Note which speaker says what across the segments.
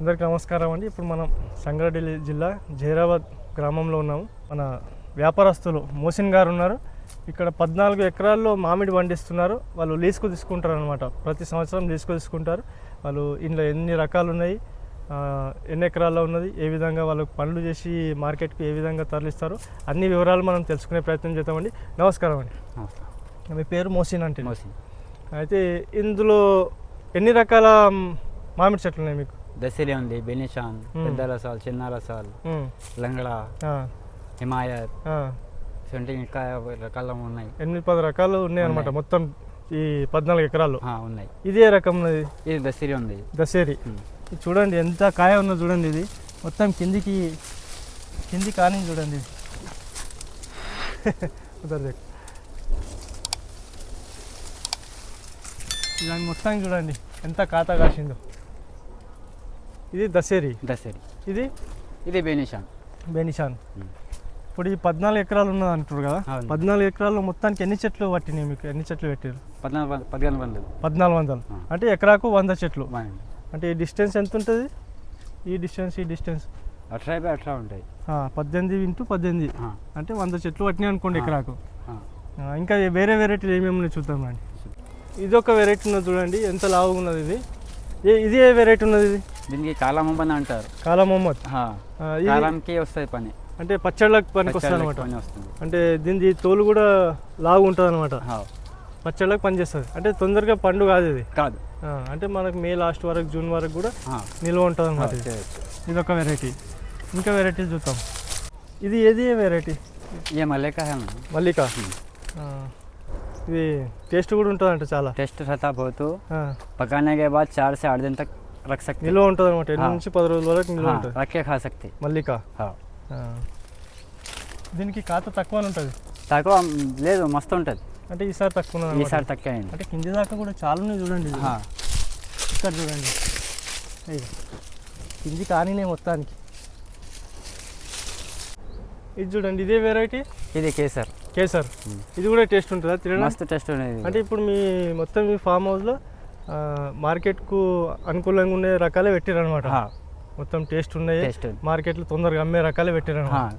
Speaker 1: అందరికీ నమస్కారం అండి. ఇప్పుడు మనం సంగారెడ్డి జిల్లా జైరాబాద్ గ్రామంలో ఉన్నాము. మన వ్యాపారస్తులు మోసిన్ గారు ఉన్నారు. ఇక్కడ పద్నాలుగు ఎకరాల్లో మామిడి పండిస్తున్నారు. వాళ్ళు లీజుకు తీసుకుంటారు అనమాట ప్రతి సంవత్సరం లీజుకు తీసుకుంటారు. వాళ్ళు ఇందులో ఎన్ని రకాలు ఉన్నాయి ఎన్ని ఎకరాల్లో ఉన్నది ఏ విధంగా వాళ్ళు పనులు చేసి మార్కెట్కి ఏ విధంగా తరలిస్తారు అన్ని వివరాలు మనం తెలుసుకునే ప్రయత్నం చేద్దామండి. నమస్కారం అండి. మీ పేరు మోసిన్ అంటే
Speaker 2: మోసి
Speaker 1: అయితే ఇందులో ఎన్ని రకాల మామిడి చెట్లు ఉన్నాయి మీకు?
Speaker 2: దసిరి ఉంది బెనిషాన్. పెద్ద రసాలు చిన్న రసాలు. లంగడ హిమాయత్ ఇంకా రకాల ఉన్నాయి.
Speaker 1: ఎనిమిది పది రకాలు ఉన్నాయి. అనమాట. మొత్తం ఈ పద్నాలుగు ఎకరాలు.
Speaker 2: ఉన్నాయి.
Speaker 1: ఇదే రకం
Speaker 2: ఇది దసిరి ఉంది.
Speaker 1: ఇది చూడండి ఎంత కాయ ఉన్నదో చూడండి ఇది. మొత్తం కిందికి కింది కానీ చూడండి. ఇది ఉదర్ దేఖ్. దాని మొత్తం చూడండి ఎంత ఖాతా కాసిందో. ఇది దసేరి
Speaker 2: దసిరి
Speaker 1: ఇది?
Speaker 2: ఇది బెనిషాన్.
Speaker 1: బెనిషాన్. ఇప్పుడు ఈ పద్నాలుగు ఎకరాలు ఉన్నది అంటారు కదా. పద్నాలుగు ఎకరాల్లో మొత్తానికి ఎన్ని చెట్లు పట్టినాయి మీకు? ఎన్ని చెట్లు పెట్టారు
Speaker 2: పద్నాలుగు వందలు
Speaker 1: పద్నాలుగు వందలు. అంటే ఎకరాకు వంద చెట్లు. అంటే ఈ డిస్టెన్స్ ఎంత ఉంటుంది ఈ డిస్టెన్స్ ఈ డిస్టెన్స్.
Speaker 2: అట్రా బై అట్రా ఉంటాయి.
Speaker 1: పద్దెనిమిది ఇంటూ పద్దెనిమిది. అంటే వంద చెట్లు పట్టినాయి అనుకోండి. ఎకరాకు. ఇంకా వేరే వెరైటీలు ఏమేమి చూద్దాం రండి. ఇది ఒక వెరైటీ ఉన్నది చూడండి ఎంత లావుగా ఉన్నది ఇది. ఇది ఏ వెరైటీ ఉన్నది ఇది?
Speaker 2: దీనికి కాలం పని అంటారు
Speaker 1: కాలా మొహమ్మద్
Speaker 2: ఆ,
Speaker 1: ఆ, ఇది
Speaker 2: కాలానికి వస్తుంది పని
Speaker 1: అంటే పచ్చళ్ళకి పనికి వస్తుంది
Speaker 2: పచ్చళ్ళకి
Speaker 1: అనమాట
Speaker 2: పని వస్తుంది
Speaker 1: అంటే దీని తోలు కూడా లావు ఉంటుంది అనమాట
Speaker 2: ఆ,
Speaker 1: పచ్చళ్ళకి పని చేస్తుంది అంటే తొందరగా పండు కాదు ఇది
Speaker 2: కాదు
Speaker 1: ఆ, అంటే మనకు మే లాస్ట్ వరకు జూన్ వరకు కూడా
Speaker 2: ఆ,
Speaker 1: నిల్వ ఉంటుంది
Speaker 2: ఆ,
Speaker 1: అనమాట ఇది
Speaker 2: చేయొచ్చు.
Speaker 1: ఇది ఒక వెరైటీ ఇంకా వెరైటీలు చూద్దాం ఇది ఏది ఏ వెరైటీ
Speaker 2: ये मल्लिका है ना
Speaker 1: మల్లిక ఆ, ఇది టేస్ట్ కూడా ఉంటుంది అంట చాలా
Speaker 2: टेस्ट रहता बहुत
Speaker 1: ఆ,
Speaker 2: पकाने के बाद चार से आठ दिन तक రక్షక్తి
Speaker 1: నిల్వ ఉంటుంది అనమాట
Speaker 2: ఎన్ని
Speaker 1: నుంచి పది రోజుల వరకు నిల్వ ఉంటుంది.
Speaker 2: రక్షకాశక్తి
Speaker 1: మల్లిక. దీనికి ఖాతా తక్కువ ఉంటుంది.
Speaker 2: తక్కువ లేదు మస్తు ఉంటుంది.
Speaker 1: అంటే ఈసారి తక్కువ
Speaker 2: ఈసారి తక్కువ
Speaker 1: అంటే కింది దాకా కూడా చాలా ఉన్నాయి చూడండి ఇక్కడ చూడండి. కింది కానీనే మొత్తానికి. ఇది చూడండి ఇదే వెరైటీ
Speaker 2: ఇది కేసర్.
Speaker 1: కేసర్. ఇది కూడా టేస్ట్ ఉంటుందా?
Speaker 2: మస్తు టేస్ట్ ఉండేది.
Speaker 1: అంటే ఇప్పుడు మీ మొత్తం మీ ఫామ్ హౌస్లో మార్కెట్కు అనుకూలంగా ఉండే రకాలే పెట్టారనమాట
Speaker 2: ఆ,
Speaker 1: మొత్తం టేస్ట్ ఉన్నాయి. మార్కెట్లో తొందరగా అమ్మే రకాలే
Speaker 2: ఆ,
Speaker 1: పెట్టారనమాట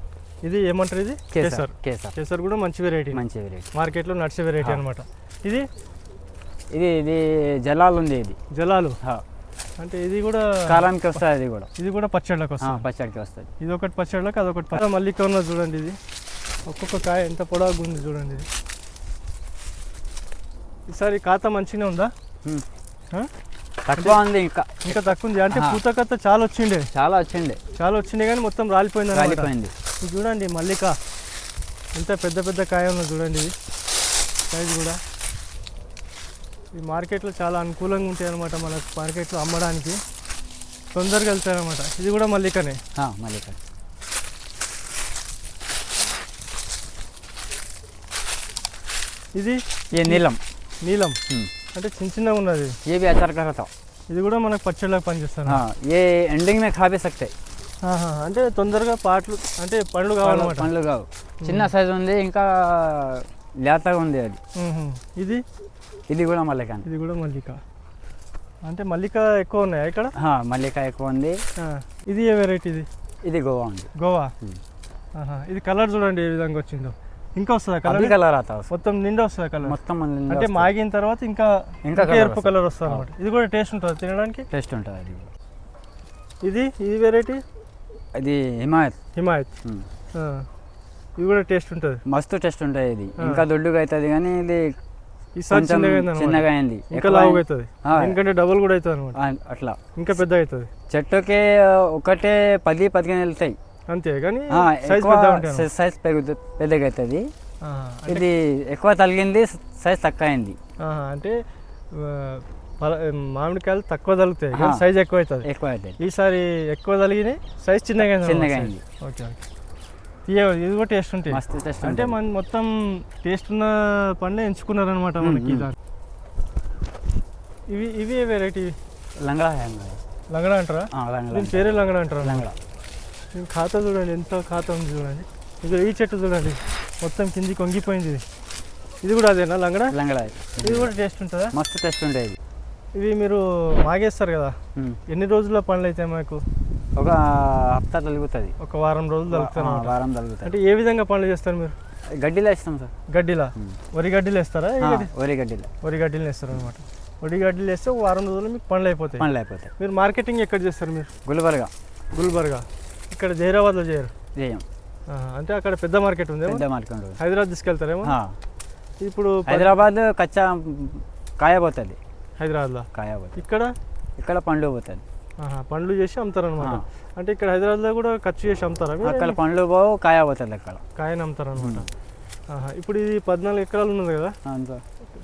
Speaker 1: ఇది ఏమంటారు ఇది?
Speaker 2: కేసర్.
Speaker 1: కేసర్.
Speaker 2: కేసర్.
Speaker 1: కూడా మంచి వెరైటీ.
Speaker 2: మంచి వెరైటీ.
Speaker 1: మార్కెట్లో నడిచే వెరైటీ. అనమాట ఇది?
Speaker 2: ఇది ఇది జలాలు ఉంది ఇది.
Speaker 1: జలాలు? అంటే ఇది కూడా
Speaker 2: కాలానికి వస్తుంది అది కూడా.
Speaker 1: ఇది కూడా పచ్చళ్ళకి వస్తుంది
Speaker 2: పచ్చడికి వస్తుంది
Speaker 1: ఇది ఒకటి పచ్చళ్ళకి అదొకటి మళ్ళీ ఉన్నది చూడండి ఇది. ఒక్కొక్క కాయ ఎంత పొడవుగా ఉంది చూడండి ఇది. ఈసారి ఖాతా మంచిగానే ఉందా?
Speaker 2: తక్కువ ఉంది ఇంకా.
Speaker 1: ఇంకా తక్కువ ఉంది. అంటే పూతకత్త చాలా వచ్చిండే.
Speaker 2: చాలా వచ్చిండే.
Speaker 1: చాలా వచ్చిండే కానీ మొత్తం రాలిపోయింది రాలిపోయింది. చూడండి మల్లిక. ఎంత పెద్ద పెద్ద కాయ ఉన్నది చూడండి. సైజ్ కూడా. ఈ మార్కెట్లో చాలా అనుకూలంగా ఉంటాయి అనమాట మనకు మార్కెట్లో అమ్మడానికి. తొందరగా వెళ్తారనమాట ఇది కూడా మల్లికనే.
Speaker 2: మల్లిక.
Speaker 1: ఇది నీలం.
Speaker 2: నీలం.
Speaker 1: అంటే చిన్న చిన్నగా ఉన్నది
Speaker 2: ये भी अचार का रहता
Speaker 1: ఇది కూడా మనకు పచ్చళ్ళకి పనిచేస్తాను
Speaker 2: हाँ ये ఎండింగ్ में खा भी सकते
Speaker 1: ఆహా, అంటే తొందరగా పాటలు అంటే పండ్లు కావాలన్నమాట
Speaker 2: పండ్లు కావు చిన్న సైజు ఉంది ఇంకా లేతగా ఉంది అది
Speaker 1: మ్మ్హ. ఇది
Speaker 2: ఇది కూడా మల్లికాని
Speaker 1: ఇది కూడా మల్లిక అంటే మల్లిక ఎక్కువ ఉన్నాయా ఇక్కడ
Speaker 2: మల్లిక ఎక్కువ ఉంది
Speaker 1: ఆ, ఇది ఏ వెరైటీ ఇది
Speaker 2: ఇది గోవా ఉంది
Speaker 1: గోవా
Speaker 2: Hmm.
Speaker 1: ఆహా, ఇది కలర్ చూడండి ఏ విధంగా వచ్చిందో ఇంకా వస్తుందా కలర్?
Speaker 2: కలర్
Speaker 1: మొత్తం నిండా వస్తుందా కలర్?
Speaker 2: మొత్తం
Speaker 1: అంటే మాగిన తర్వాత ఇంకా
Speaker 2: ఇంకా
Speaker 1: ఎరుపు. కలర్ వస్తుంది అనమాట ఇది కూడా టేస్ట్ ఉంటుంది తినడానికి?
Speaker 2: టేస్ట్ ఉంటుంది అది.
Speaker 1: ఇది? ఇది వెరైటీ
Speaker 2: ఇది హిమాయత్.
Speaker 1: హిమాయత్. ఇది కూడా టేస్ట్ ఉంటుంది.
Speaker 2: మస్తు టేస్ట్ ఉంటుంది ఇది. ఇంకా దొడ్డుగా అవుతుంది కానీ ఇది
Speaker 1: చిన్నగా అయింది ఇంకా లావుగా అవుతుంది. ఎందుకంటే డబుల్ కూడా అవుతుంది అనమాట
Speaker 2: అట్లా.
Speaker 1: ఇంకా పెద్ద అవుతుంది
Speaker 2: చెట్టుకి ఒకటే పది పదిహేను వెళ్తాయి.
Speaker 1: అంతే కానీ సైజ్
Speaker 2: పెరుగుతుంది పెద్దగా అవుతుంది ఇది ఎక్కువ తలిగింది సైజ్ తక్కువ అయింది
Speaker 1: అంటే మామిడికాయలు తక్కువ
Speaker 2: తగ్గుతాయి
Speaker 1: సైజ్ ఎక్కువ అవుతుంది
Speaker 2: ఎక్కువ అవుతుంది
Speaker 1: ఈసారి ఎక్కువ తలిగినాయి సైజ్ చిన్నగా
Speaker 2: చిన్నగా అయింది.
Speaker 1: Okay okay. ఇది కూడా టేస్ట్ ఉంటాయి
Speaker 2: టేస్ట్
Speaker 1: అంటే మన మొత్తం టేస్ట్ ఉన్న పండే ఎంచుకున్నారనమాట మనకి ఇవి ఇవి వెరైటీ
Speaker 2: లంగడా
Speaker 1: లంగడా అంటారా పేరే లంగడా అంటారా లంగడా. ఖాతా చూడండి ఎంత ఖాతా ఉంది చూడండి ఇక్కడ ఈ చెట్టు చూడండి మొత్తం కింది కొంగిపోయింది ఇది ఇది కూడా అదేనా లంగడ
Speaker 2: లంగడా
Speaker 1: ఇది కూడా టేస్ట్ ఉంటుందా
Speaker 2: మస్తు టేస్ట్ ఉండేది
Speaker 1: ఇవి మీరు మాగేస్తారు కదా ఎన్ని రోజుల్లో పండ్లు అయితే మాకు?
Speaker 2: ఒక హప్తా తొలుగుతుంది.
Speaker 1: ఒక వారం రోజులు తొలుగుతాను
Speaker 2: వారం తొలుగుతుంది
Speaker 1: అంటే ఏ విధంగా పనులు చేస్తారు మీరు?
Speaker 2: గడ్డిలో వేస్తాం సార్.
Speaker 1: గడ్డిలా? వరి గడ్డీలు వేస్తారా?
Speaker 2: వరి గడ్డిలో.
Speaker 1: వరి గడ్డీలు వేస్తారు అనమాట వరి గడ్డీలు వేస్తే వారం రోజులు మీకు పనులు అయిపోతాయి.
Speaker 2: పనులు అయిపోతాయి.
Speaker 1: మీరు మార్కెటింగ్ ఎక్కడ చేస్తారు మీరు?
Speaker 2: గుల్బర్గా.
Speaker 1: గుల్బర్గా. ఇక్కడ జైరాబాద్లో చేయరు?
Speaker 2: చేయం
Speaker 1: అంటే అక్కడ పెద్ద మార్కెట్ ఉందేమో?
Speaker 2: పెద్ద మార్కెట్ ఉంటుంది.
Speaker 1: హైదరాబాద్ తీసుకెళ్తారేమో. ఇప్పుడు
Speaker 2: హైదరాబాద్ కచ్చా కాయ పోతుంది
Speaker 1: హైదరాబాద్లో?
Speaker 2: కాయ పోతుంది
Speaker 1: ఇక్కడ?
Speaker 2: ఇక్కడ పండ్లు పోతుంది
Speaker 1: పండ్లు చేసి అమ్ముతారనమాట. అంటే ఇక్కడ హైదరాబాద్లో కూడా ఖర్చు చేసి అమ్ముతారా?
Speaker 2: అక్కడ పండ్లు పోవు కాయ పోతుంది అక్కడ.
Speaker 1: కాయని అమ్ముతారనమాట ఇప్పుడు ఇది పద్నాలుగు ఎకరాలు ఉన్నది కదా?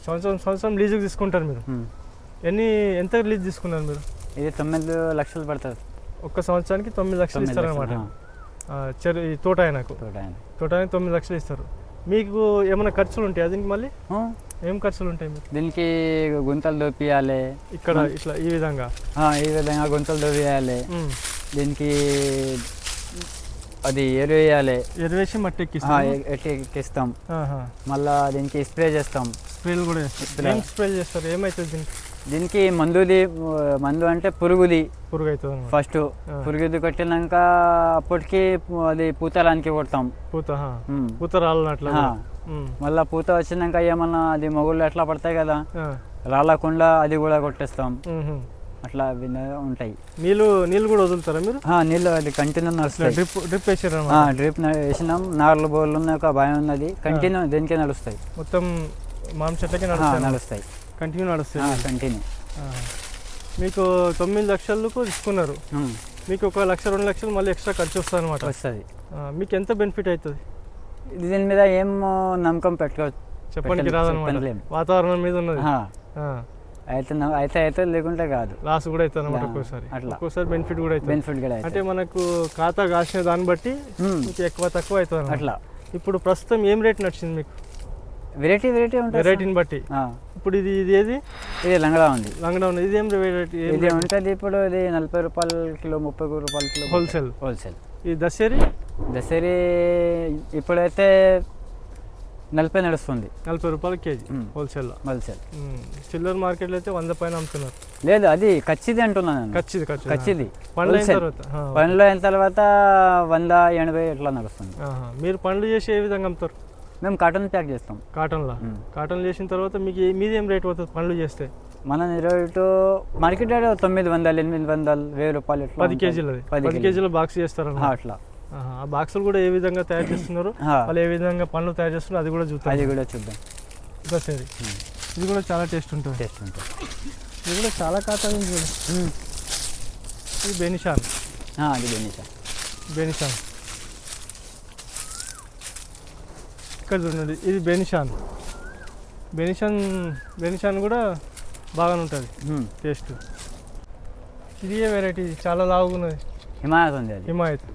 Speaker 1: సంవత్సరం సంవత్సరం లీజుకి తీసుకుంటారు మీరు. ఎన్ని ఎంత లీజ్ తీసుకున్నారు మీరు?
Speaker 2: ఇది తొమ్మిది లక్షలు పడుతుంది.
Speaker 1: ఒక్క సంవత్సరానికి తొమ్మిది లక్షలు ఇస్తారనమాట
Speaker 2: లక్షలు,
Speaker 1: చెరు తోట ఆయనకు
Speaker 2: తోట ఆయన.
Speaker 1: తొమ్మిది లక్షలు ఇస్తారు. మీకు ఏమైనా ఖర్చులు ఉంటాయి దీనికి మళ్ళీ? ఏం ఖర్చులు ఉంటాయి మీకు?
Speaker 2: దీనికి గుంతలు దోపియాలి.
Speaker 1: ఇక్కడ ఇట్లా ఈ విధంగా?
Speaker 2: ఈ విధంగా గుంతలు దోపియాలి. దీనికి అది ఎరువు వేయాలి
Speaker 1: ఎరువేసి మట్టి ఎక్కిస్తాం.
Speaker 2: మళ్ళా దీనికి స్ప్రే చేస్తాం.
Speaker 1: స్ప్రేలు కూడా
Speaker 2: స్ప్రే.
Speaker 1: చేస్తారు? ఏమవుతుంది దీనికి?
Speaker 2: దీనికి మందుది మందు అంటే పురుగుది
Speaker 1: పురుగు అవుతుంది
Speaker 2: ఫస్ట్
Speaker 1: ఆ.
Speaker 2: పురుగుది కొట్టినాక అప్పటికి అది పూతలానికి కొడతాం.
Speaker 1: పూత. పూత. ఉమ్.
Speaker 2: మళ్ళా పూత వచ్చినాక ఏమన్నా అది మొగుళ్ళు ఎట్లా పడతాయి కదా. రాలకుండా అది కూడా కొట్టేస్తాం. అట్లా ఉంటాయి.
Speaker 1: నీళ్ళు నీళ్ళు కూడా వదులుతారా మీరు?
Speaker 2: నీళ్ళు అది కంటిన్యూ నడుస్తాయి.
Speaker 1: డ్రిప్ డ్రిప్ వేసారు
Speaker 2: డ్రిప్ వేసినాం. నార్లు బోర్లు ఉన్నాయి ఒక భయం ఉన్నది. కంటిన్యూ దీనికే నడుస్తాయి.
Speaker 1: మొత్తం చెట్లకి నడుస్తాయి
Speaker 2: నడుస్తాయి.
Speaker 1: కంటిన్యూ నడుస్తాయి
Speaker 2: కంటిన్యూ.
Speaker 1: మీకు తొమ్మిది లక్షలకు తీసుకున్నారు. మీకు ఒక లక్ష రెండు లక్షలు మళ్ళీ ఎక్స్ట్రా ఖర్చు వస్తుంది అనమాట
Speaker 2: వస్తుంది.
Speaker 1: మీకు ఎంత బెనిఫిట్ అవుతుంది?
Speaker 2: దీని మీద ఏం నమ్మకం పెట్టుకోవచ్చు పెట్టలేం,
Speaker 1: రాదనమాట. వాతావరణం మీద ఉన్నది.
Speaker 2: అయితే అయితే అయితే లేకుంటే కాదు.
Speaker 1: లాస్ కూడా అవుతుంది అనమాట ఒక్కోసారి.
Speaker 2: అట్లా.
Speaker 1: ఒక్కోసారి బెనిఫిట్ కూడా అవుతుంది.
Speaker 2: బెనిఫిట్ కూడా
Speaker 1: అంటే మనకు ఖాతా కాసిన దాన్ని బట్టి ఎక్కువ తక్కువ అవుతుంది.
Speaker 2: అట్లా.
Speaker 1: ఇప్పుడు ప్రస్తుతం ఏం రేట్ నడిచింది మీకు?
Speaker 2: వెరైటీ వెరైటీ ఉంటుంది
Speaker 1: వెరైటీని బట్టి. ఇప్పుడు ఇది ఇది ఏది?
Speaker 2: ఇది లంగడా ఉంది.
Speaker 1: లంగడా ఉంది. ఇది ఏం వెరైటీ
Speaker 2: ఇది ఉంటుంది ఇప్పుడు ఇది నలభై రూపాయలు కిలో ముప్పై రూపాయల కిలో.
Speaker 1: హోల్సేల్
Speaker 2: హోల్సేల్
Speaker 1: ఈ దశేరి
Speaker 2: దసరి ఇప్పుడైతే నలభై నడుస్తుంది.
Speaker 1: నలభై రూపాయలు కేజీ.
Speaker 2: మ్మ్.
Speaker 1: హోల్సేల్లో
Speaker 2: హోల్సేల్
Speaker 1: చిల్లర మార్కెట్లో అయితే వంద పైన అమ్ముతున్నారు.
Speaker 2: లేదు అది ఖచ్చిది అంటున్నాను
Speaker 1: ఖచ్చిది ఖచ్చిది.
Speaker 2: ఖచ్చిది.
Speaker 1: పండ్లు అయిన. తర్వాత ఆ,
Speaker 2: పనిలో అయిన తర్వాత వంద ఎనభై ఇట్లా నడుస్తుంది.
Speaker 1: మీరు పండ్లు చేసి ఏ విధంగా అమ్ముతారు?
Speaker 2: మేము కాటన్ ప్యాక్ చేస్తాం.
Speaker 1: కాటన్లో. కాటన్ చేసిన తర్వాత మీకు మీది ఏం రేట్ పోతుంది పండ్లు చేస్తే?
Speaker 2: మన రేటు మార్కెట్ రేట్ తొమ్మిది వందలు ఎనిమిది వందలు వెయ్యి రూపాయలు
Speaker 1: పది. కేజీలది.
Speaker 2: పది
Speaker 1: కేజీల. బాక్స్ చేస్తారు
Speaker 2: అట్లా.
Speaker 1: ఆ బాక్సులు కూడా ఏ విధంగా తయారు చేస్తున్నారు వాళ్ళు ఏ విధంగా పండ్లు తయారు చేస్తున్నారు అది కూడా చూస్తారు
Speaker 2: అది కూడా చూద్దాం.
Speaker 1: దశేరి
Speaker 2: మ్మ్.
Speaker 1: ఇది కూడా చాలా టేస్ట్ ఉంటుంది.
Speaker 2: టేస్ట్ ఉంటుంది.
Speaker 1: ఇది కూడా చాలా.
Speaker 2: మ్మ్.
Speaker 1: ఇది బెనిషాన్.
Speaker 2: అది బెనిషా
Speaker 1: బెనిషాన్. ఇక్కడ చూడండి ఇది బెనిషాన్. బెనిషాన్ బెనిషాన్ కూడా బాగానే ఉంటుంది. టేస్ట్. ఇది ఏ వెరైటీ చాలా లావుగా ఉన్నది
Speaker 2: హిమాయత్ ఉంది అది.
Speaker 1: హిమాయత్.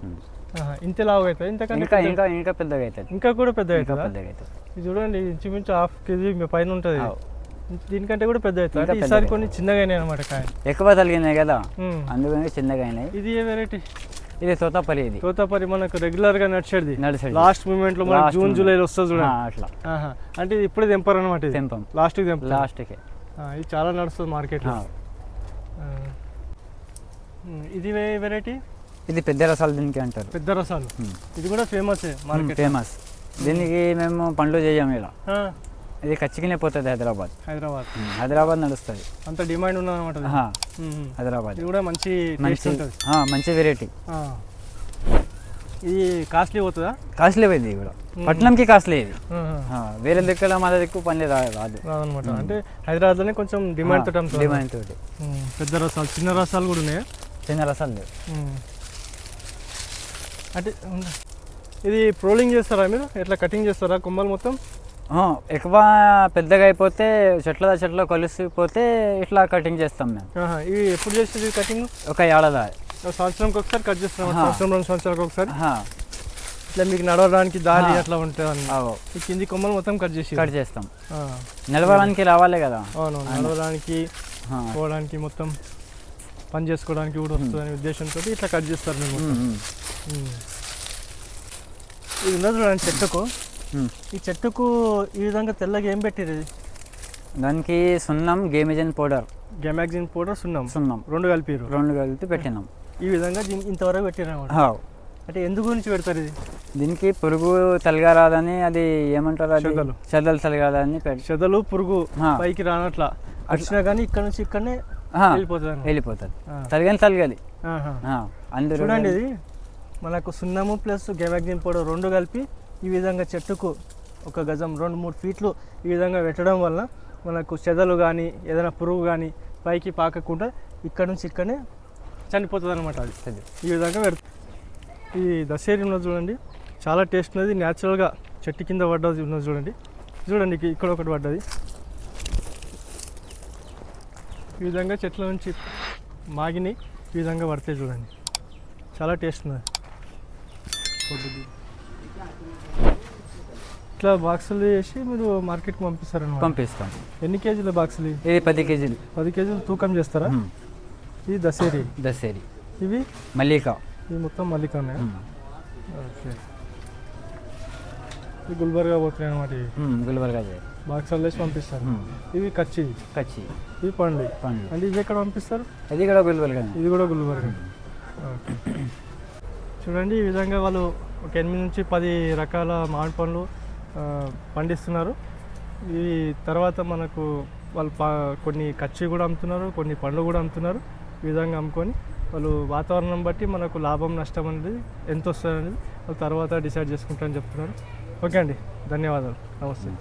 Speaker 1: ఇంతే లావుగా అవుతుంది ఇంతకంటే
Speaker 2: ఇంకా ఇంకా ఇంకా పెద్దగా అవుతుంది
Speaker 1: ఇంకా కూడా పెద్ద
Speaker 2: ఇంకా
Speaker 1: అవుతుందా
Speaker 2: పెద్దగా అవుతుంది
Speaker 1: ఇది చూడండి ఇంచుమించు హాఫ్ కేజీ మీ పైన ఉంటుంది. దీనికంటే కూడా పెద్ద అవుతుంది ఈసారి
Speaker 2: పెద్దగా
Speaker 1: కొన్ని చిన్నగా అయినాయి అనమాట కాయ
Speaker 2: ఎక్కువ తలిగినాయి కదా. అందుకని చిన్నగా అయినాయి
Speaker 1: ఇది ఏ వెరైటీ?
Speaker 2: ఇది తోతాపరి ఇది.
Speaker 1: తోతాపరి మనకు రెగ్యులర్గా నడిచేది.
Speaker 2: నడిచేది.
Speaker 1: లాస్ట్ మూమెంట్లో మనకి జూన్. జూలైలో వస్తుంది చూడండి.
Speaker 2: అట్లా.
Speaker 1: అంటే ఇది ఇప్పుడే తెంపరు అనమాట ఇది?
Speaker 2: తెంపం.
Speaker 1: లాస్ట్ తెంపుతారు?
Speaker 2: లాస్ట్కి.
Speaker 1: ఆ, ఇది చాలా నడుస్తుంది మార్కెట్లో ఇది వెరైటీ?
Speaker 2: ఇది పెద్ద రసాలు దీనికి అంటారు.
Speaker 1: పెద్ద రసాలు. ఇది కూడా ఫేమస్ మార్కెట్
Speaker 2: ఫేమస్. దీనికి మేము పండ్లు చేయం ఇలా. ఇది ఖచ్చితంగా పోతుంది హైదరాబాద్.
Speaker 1: హైదరాబాద్.
Speaker 2: హైదరాబాద్ నడుస్తుంది.
Speaker 1: అంత డిమాండ్ ఉన్నది అనమాట
Speaker 2: హైదరాబాద్.
Speaker 1: ఇది కూడా మంచి
Speaker 2: మంచి మంచి వెరైటీ.
Speaker 1: ఇది కాస్ట్లీ పోతుందా?
Speaker 2: కాస్ట్లీ ఇది కూడా. పట్నంకి కాస్ట్లీ ఇది. వేరే దిక్కుల మన దిక్కు పని రా రాదు. మ్మ్.
Speaker 1: అంటే హైదరాబాద్లోనే కొంచెం డిమాండ్ తోటి.
Speaker 2: డిమాండ్ తోటి.
Speaker 1: పెద్ద రసాలు చిన్న రసాలు కూడా ఉన్నాయా?
Speaker 2: చిన్న రసాలు లేవు.
Speaker 1: అంటే. ఇది ప్రోలింగ్ చేస్తారా మీరు? ఎట్లా కటింగ్ చేస్తారా? కొమ్మలు మొత్తం?
Speaker 2: ఎక్కువ పెద్దగా అయిపోతే చెట్ల చెట్ల కలిసిపోతే ఇట్లా కటింగ్ చేస్తాం మేము.
Speaker 1: ఇవి ఎప్పుడు చేసేది కటింగ్
Speaker 2: ఒక ఏడాది.
Speaker 1: సంవత్సరంకి ఒకసారి కట్ చేస్తాం. సంవత్సరం రెండు సంవత్సరాలకు ఒకసారి. ఇట్లా మీకు నడవడానికి దారి. అట్లా ఉంటుంది ఈ కింది కొమ్మలు మొత్తం కట్ చేసి
Speaker 2: కట్ చేస్తాం. నిలవడానికి రావాలి కదా.
Speaker 1: అవును నడవడానికి పోవడానికి మొత్తం పని చేసుకోవడానికి కూడా వస్తుంది అనే ఉద్దేశంతో ఇట్లా కట్ చేస్తారు మేము. ఇది ఉన్నది చూడండి చెట్టుకు. ఈ చెట్టుకు ఈ విధంగా తెల్లగా ఏం పెట్టిరు ఇది?
Speaker 2: దానికి సున్నం గేమిజన్ పౌడర్.
Speaker 1: గెమాక్సిన్ పౌడర్ సున్నం.
Speaker 2: సున్నం.
Speaker 1: రెండు కలిపిరు.
Speaker 2: రెండు కలిపి పెట్టినాం.
Speaker 1: ఈ విధంగా దీన్ని ఇంతవరకు పెట్టారు. అంటే ఎందు గురించి పెడతారు ఇది?
Speaker 2: దీనికి పురుగు తలగరాదని అది ఏమంటారు అది?
Speaker 1: చెదలు.
Speaker 2: చెదలు తలగరాదని పెట్టి
Speaker 1: చెదలు పురుగు
Speaker 2: ఆ.
Speaker 1: పైకి రానట్లా. వచ్చినా కానీ ఇక్కడ నుంచి ఇక్కడనే
Speaker 2: ఆ,
Speaker 1: వెళ్ళిపోతుంది అన్నమాట.
Speaker 2: వెళ్ళిపోతుంది
Speaker 1: ఆ.
Speaker 2: తలగని
Speaker 1: ఆహా.
Speaker 2: ఆ, అందరూ
Speaker 1: చూడండి ఇది. మనకు సున్నము ప్లస్ గెమాక్సిన్ పౌడర్ రెండు కలిపి ఈ విధంగా చెట్టుకు ఒక గజం రెండు మూడు ఫీట్లు ఈ విధంగా పెట్టడం వల్ల మనకు చెదలు కానీ ఏదైనా పురుగు కానీ పైకి పాకకుండా ఇక్కడ నుంచి ఇక్కడనే చనిపోతుంది అనమాట అది.
Speaker 2: అది.
Speaker 1: ఈ విధంగా పెడుతుంది ఈ దశేరిలో చూడండి. చాలా టేస్ట్ ఉన్నది. న్యాచురల్గా చెట్టు కింద పడ్డది ఉన్నది చూడండి. చూడండి ఇక- ఇక్కడ ఒకటి పడ్డది. ఈ విధంగా చెట్ల నుంచి మాగిని ఈ విధంగా పడతాయి చూడండి. చాలా టేస్ట్ ఉన్నది. ఇట్లా బాక్సులు వేసి మీరు మార్కెట్కి పంపిస్తారన్నమాట.
Speaker 2: పంపిస్తాం.
Speaker 1: ఎన్ని కేజీల బాక్సులు?
Speaker 2: ఇది పది కేజీలు.
Speaker 1: పది కేజీలు తూకం చేస్తారా? ఇది దసేరి
Speaker 2: దసేరి
Speaker 1: ఇవి?
Speaker 2: మల్లిక.
Speaker 1: ఇవి మొత్తం మల్లిక ఓకే. గుల్బర్గా పోతున్నాయి అనమాట ఇవి.
Speaker 2: గుల్బర్గా
Speaker 1: బాక్సాలు వేసి పంపిస్తారు. ఇవి కచ్చి.
Speaker 2: కచ్చి.
Speaker 1: ఇవి పండ్లు.
Speaker 2: పండ్లు.
Speaker 1: అంటే ఇవి ఎక్కడ పంపిస్తారు?
Speaker 2: అది కూడా గుల్బర్గా
Speaker 1: ఇది కూడా గుల్బర్గా ఓకే. చూడండి ఈ విధంగా వాళ్ళు ఒక ఎనిమిది నుంచి పది రకాల మామిడి పండ్లు పండిస్తున్నారు. ఈ తర్వాత మనకు వాళ్ళు కొన్ని కచ్చి కూడా అమ్ముతున్నారు కొన్ని పండ్లు కూడా అమ్ముతున్నారు. ఈ విధంగా అమ్ముకొని వాళ్ళు వాతావరణం బట్టి మనకు లాభం నష్టం అనేది ఎంత వస్తుంది అనేది వాళ్ళు తర్వాత డిసైడ్ చేసుకుంటారని చెప్తున్నారు. ఓకే అండి. ధన్యవాదాలు. నమస్తే.